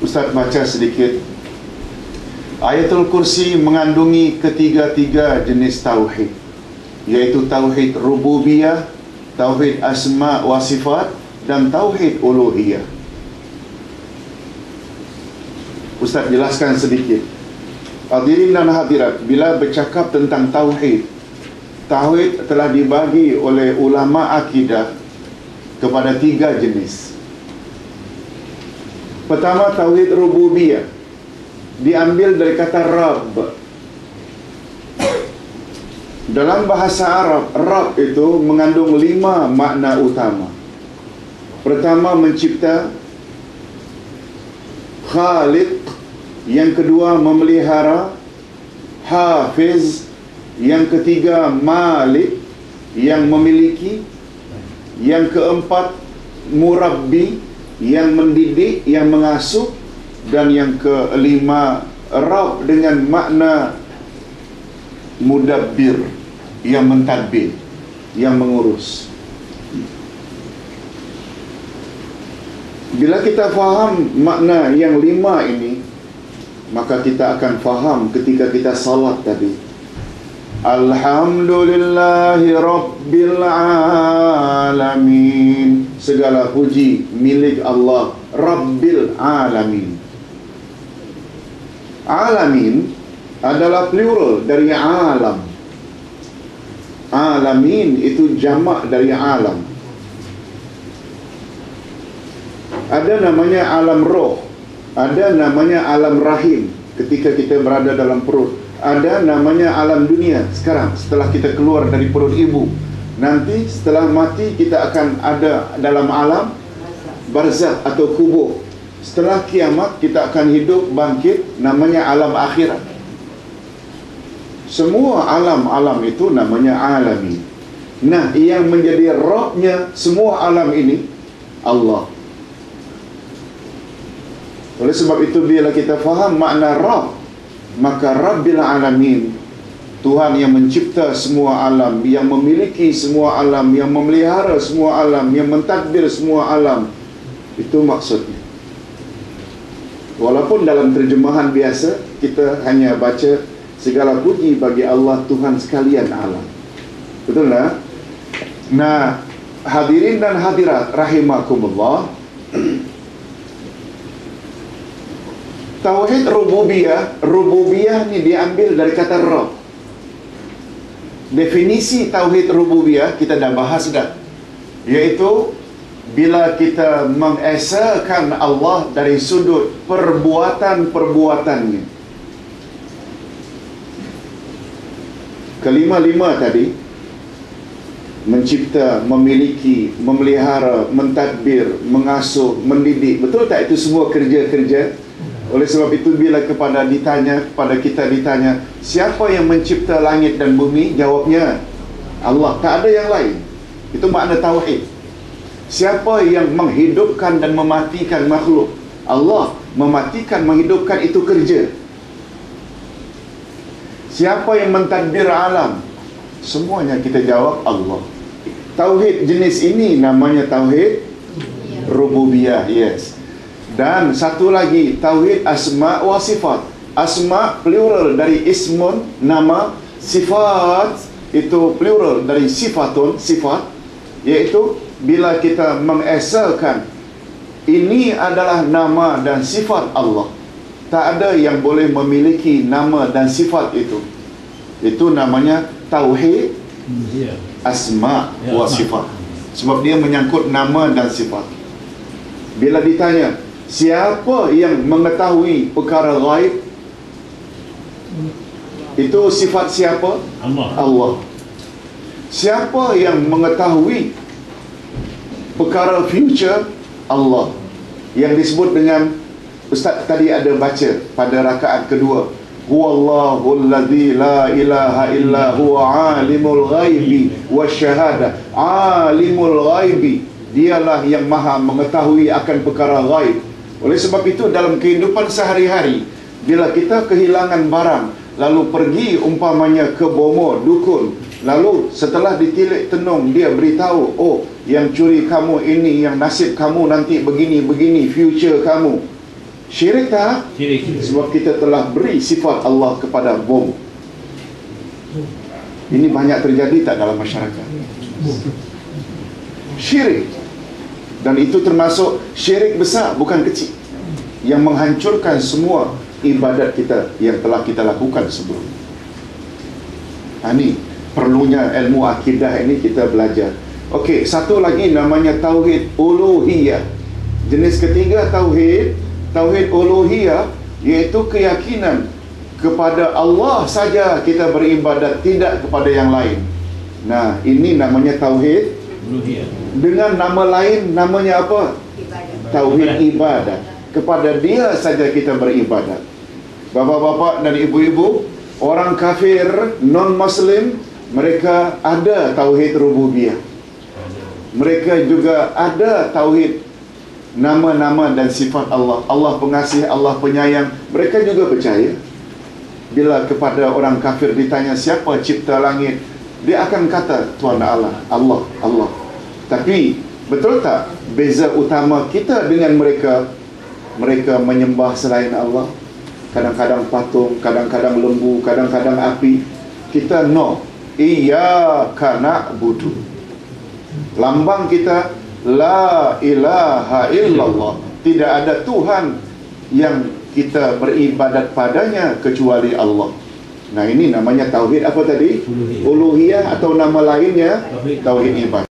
Ustaz baca sedikit Ayatul Kursi mengandungi ketiga-tiga jenis tauhid yaitu tauhid rububiyah, tauhid asma wa sifat dan tauhid uluhiyah. Ustaz jelaskan sedikit. Hadirin dan hadirat, bila bercakap tentang tauhid, tauhid telah dibagi oleh ulama akidah kepada tiga jenis. Pertama tauhid rububiyah. Diambil dari kata Rabb. Dalam bahasa Arab, Rabb itu mengandung lima makna utama. Pertama mencipta, Khaliq, yang kedua memelihara, Hafiz, yang ketiga Malik, yang memiliki, yang keempat Murabbi, yang mendidik, yang mengasuh, dan yang kelima Rab dengan makna mudabbir yang mentadbir yang mengurus. Bila kita faham makna yang lima ini maka kita akan faham ketika kita salat tadi Alhamdulillahi Rabbil Alamin Segala puji milik Allah Rabbil Alamin Alamin adalah plural dari alam. Alamin itu jamak dari alam. Ada namanya alam roh, ada namanya alam rahim ketika kita berada dalam perut. Ada namanya alam dunia sekarang setelah kita keluar dari perut ibu. Nanti setelah mati kita akan ada dalam alam barzakh atau kubur. Setelah kiamat kita akan hidup bangkit namanya alam akhirat. Semua alam-alam itu namanya alami. Nah, yang menjadi rohnya semua alam ini Allah. Oleh sebab itu bila kita faham makna Rabb, maka Rabbil Alamin Tuhan yang mencipta semua alam, yang memiliki semua alam, yang memelihara semua alam, yang mentadbir semua alam. Itu maksudnya. Walaupun dalam terjemahan biasa kita hanya baca segala puji bagi Allah Tuhan sekalian alam. Betul tak? Nah, hadirin dan hadirat rahimakumullah. Tauhid rububiyah, rububiyah ni diambil dari kata Rabb. Definisi tauhid rububiyah kita dah bahas dah. Iaitu bila kita mengesakan Allah dari sudut perbuatan-perbuatannya. Kelima-lima tadi mencipta, memiliki, memelihara, mentadbir, mengasuh, mendidik. Betul tak itu semua kerja-kerja? Oleh sebab itu bila kepada ditanya kepada kita ditanya, siapa yang mencipta langit dan bumi? Jawabnya Allah. Tak ada yang lain. Itu makna tauhid. Siapa yang menghidupkan dan mematikan makhluk? Allah mematikan, menghidupkan itu kerja. Siapa yang mentadbir alam? Semuanya kita jawab Allah. Tauhid jenis ini namanya tauhid rububiyah. Yes. Dan satu lagi tauhid asma wa sifat. Asma plural dari ismun nama, sifat itu plural dari sifatun sifat iaitu bila kita mengesakan ini adalah nama dan sifat Allah. Tak ada yang boleh memiliki nama dan sifat itu. Itu namanya tauhid asma wa sifat. Sebab dia menyangkut nama dan sifat. Bila ditanya, siapa yang mengetahui perkara gaib? Itu sifat siapa? Allah. Allah. Siapa yang mengetahui perkara future? Allah. Yang disebut dengan Ustaz tadi ada baca pada rakaat kedua. Huwallahu alladhi la ilaha illa huwa alimul ghaibi wasyahada. Alimul ghaibi. Dialah yang maha mengetahui akan perkara gaib. Oleh sebab itu dalam kehidupan sehari-hari bila kita kehilangan barang lalu pergi umpamanya ke bomo dukun lalu setelah ditilik tenung dia beritahu oh yang curi kamu ini yang nasib kamu nanti begini begini future kamu Syirik tak? Syirik. Sebab kita telah beri sifat Allah kepada bom. Ini banyak terjadi tak dalam masyarakat? Syirik. Dan itu termasuk syirik besar, bukan kecil. Yang menghancurkan semua ibadat kita yang telah kita lakukan sebelum. Ha, ini perlunya ilmu akidah ini kita belajar. Okey, satu lagi namanya tauhid uluhiyah. Jenis ketiga tauhid, tauhid uluhiyah iaitu keyakinan kepada Allah saja kita beribadat tidak kepada yang lain. Nah, ini namanya tauhid. Dengan nama lain namanya apa? Tauhid ibadat. Kepada dia saja kita beribadat. Bapa-bapa dan ibu-ibu, orang kafir non-muslim mereka ada tauhid rububiyah. Mereka juga ada tauhid nama-nama dan sifat Allah. Allah pengasih, Allah penyayang. Mereka juga percaya. Bila kepada orang kafir ditanya siapa cipta langit, dia akan kata Tuhan Allah, Allah, Allah. Tapi betul tak beza utama kita dengan mereka? Mereka menyembah selain Allah. Kadang-kadang patung, kadang-kadang lembu, kadang-kadang api. Kita no. Iyyaka na'budu. Lambang kita la ilaha illallah. Tidak ada Tuhan yang kita beribadat padanya kecuali Allah. Nah ini namanya tauhid apa tadi? Uluhiyah. Atau nama lainnya tauhid ibadah.